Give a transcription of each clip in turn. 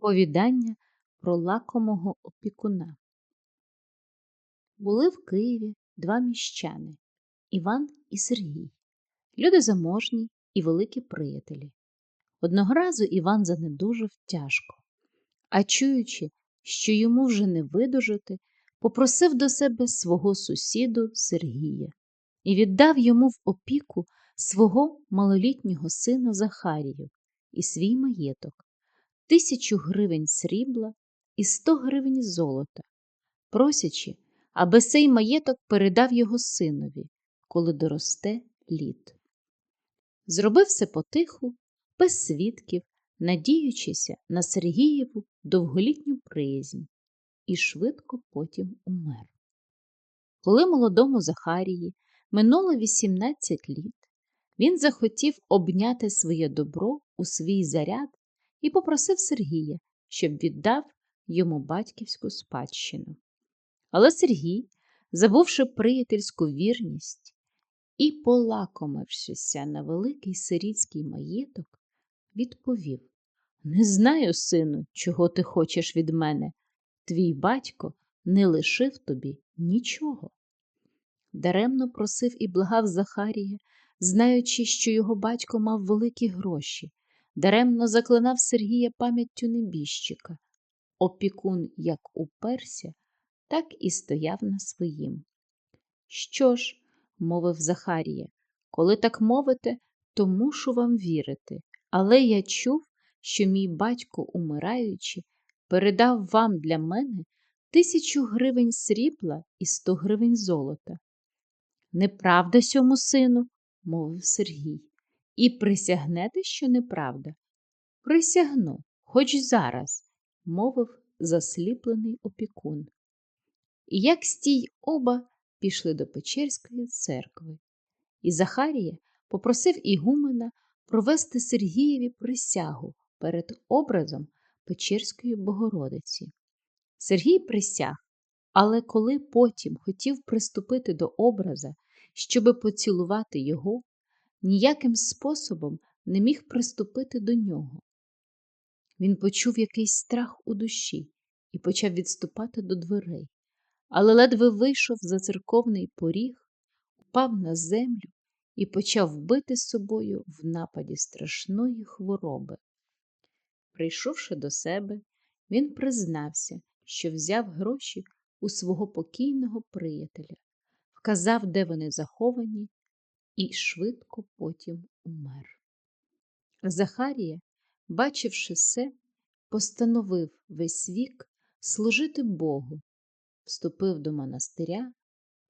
Повідання про лакомого опікуна. Були в Києві два міщани Іван і Сергій, люди заможні і великі приятелі. Одного разу Іван занедужав тяжко, а чуючи, що йому вже не видужати, попросив до себе свого сусіду Сергія і віддав йому в опіку свого малолітнього сина Захарію і свій маєток тисячу гривень срібла і сто гривень золота, просячи, аби цей маєток передав його синові, коли доросте літ. Зробив все потиху, без свідків, надіючися на Сергієву довголітню приязнь, і швидко потім умер. Коли молодому Захарії минуло 18 літ, він захотів обняти своє добро у свій заряд і попросив Сергія, щоб віддав йому батьківську спадщину. Але Сергій, забувши приятельську вірність і полакомившися на великий сирітський маєток, відповів Не знаю, сину, чого ти хочеш від мене. Твій батько не лишив тобі нічого. Даремно просив і благав Захарія, знаючи, що його батько мав великі гроші, даремно заклинав Сергія пам'яттю небіжчика. Опікун як уперся, так і стояв на своїм. Що ж, мовив Захарія, коли так мовите, то мушу вам вірити, але я чув, що мій батько, умираючи, передав вам для мене тисячу гривень срібла і сто гривень золота. Неправда сьому сину, мовив Сергій. І присягнете, що неправда? Присягну, хоч зараз, мовив засліплений опікун. І як стій оба пішли до Печерської церкви, і Захарія попросив Ігумена провести Сергієві присягу перед образом Печерської Богородиці. Сергій присяг, але коли потім хотів приступити до образа, щоби поцілувати його, ніяким способом не міг приступити до нього. Він почув якийсь страх у душі і почав відступати до дверей, але ледве вийшов за церковний поріг, упав на землю і почав бити собою в нападі страшної хвороби. Прийшовши до себе, він признався, що взяв гроші у свого покійного приятеля, вказав, де вони заховані, і швидко потім умер. Захарія, бачивши все, постановив весь вік служити Богу, вступив до монастиря,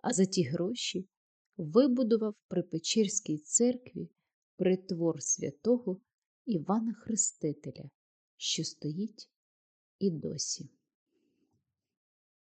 а за ті гроші вибудував при Печерській церкві притвор святого Івана Хрестителя, що стоїть і досі.